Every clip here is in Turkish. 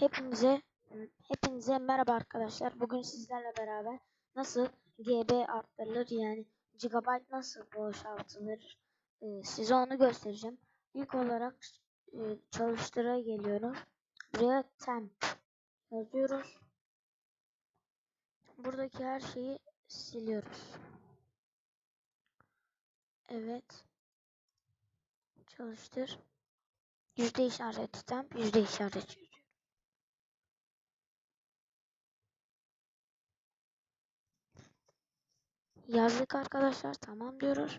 Hepinize hepinize merhaba arkadaşlar. Bugün sizlerle beraber nasıl GB arttırılır yani gigabyte nasıl boşaltılır e, size onu göstereceğim. İlk olarak e, çalıştıra geliyorum. Buraya temp yazıyoruz. Buradaki her şeyi siliyoruz. Evet. Çalıştır. Yüzde işareti temp, yüzde işareti Yazdık arkadaşlar. Tamam diyoruz.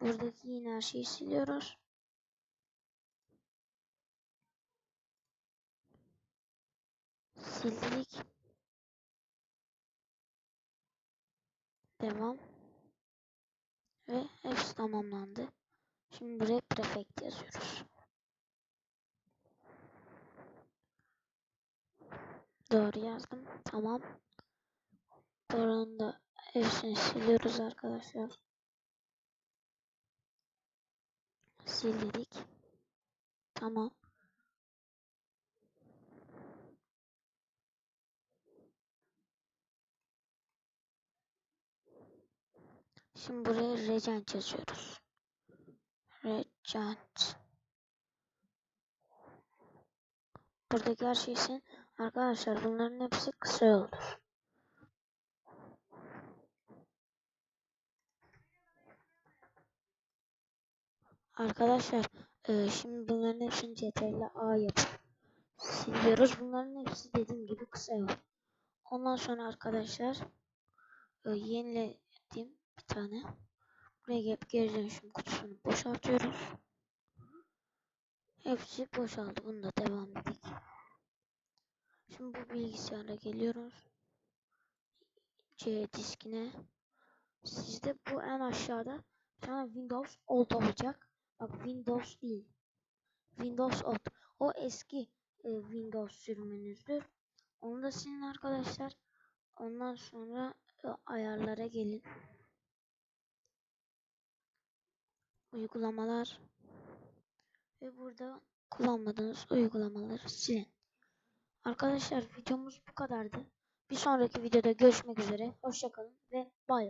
Buradaki yine her şeyi siliyoruz. Sildik. Devam. Ve hepsi tamamlandı. Şimdi buraya prefect yazıyoruz. Doğru yazdım. Tamam. Buranın da hepsini siliyoruz arkadaşlar. Sildik. Tamam. Şimdi buraya regent yazıyoruz. Regent. Buradaki her şeysin. Arkadaşlar bunların hepsi kısa olur. Arkadaşlar e, şimdi bunların hepsini CTRL A yapıp siliyoruz. Bunların hepsi dediğim gibi kısa yol. Ondan sonra arkadaşlar e, yeniledim bir tane. Buraya gelip geri dönüşüm kutusunu boşaltıyoruz. Hepsi boşaldı. Bunu da devam edik. Şimdi bu bilgisayara geliyoruz. C diskine. Sizde bu en aşağıda bir tane Windows Alt olacak. Windows değil. Windows Alt. O eski e, Windows sürümünüzdür. Onu da silin arkadaşlar. Ondan sonra e, ayarlara gelin. Uygulamalar. Ve burada kullanmadığınız uygulamaları silin. Arkadaşlar videomuz bu kadardı. Bir sonraki videoda görüşmek üzere. Hoşçakalın ve.